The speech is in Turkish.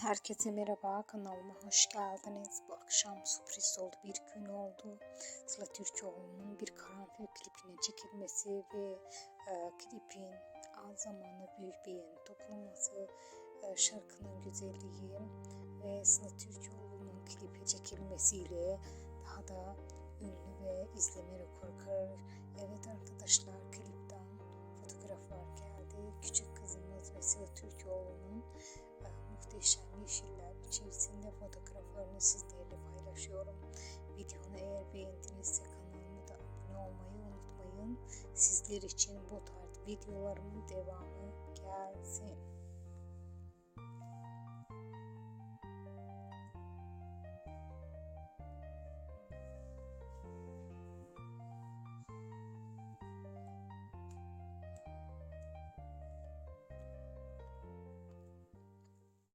Herkese merhaba kanalıma hoş geldiniz. Bu akşam sürpriz oldu bir gün oldu. Sıla Türkoğlu'nun bir karanfil klibine çekilmesi ve e, klipin az zamanda büyük beğeni toplaması, e, şarkının güzelliği ve Sıla Türkoğlu'nun klipe çekilmesiyle daha da ünlü ve izleme rekoru kırar. Evet arkadaşlar yeşiller içerisinde fotoğraflarını sizlerle paylaşıyorum. Videonu eğer beğendinizse kanalıma da abone olmayı unutmayın. Sizler için bu tarz videolarımın devamı gelsin.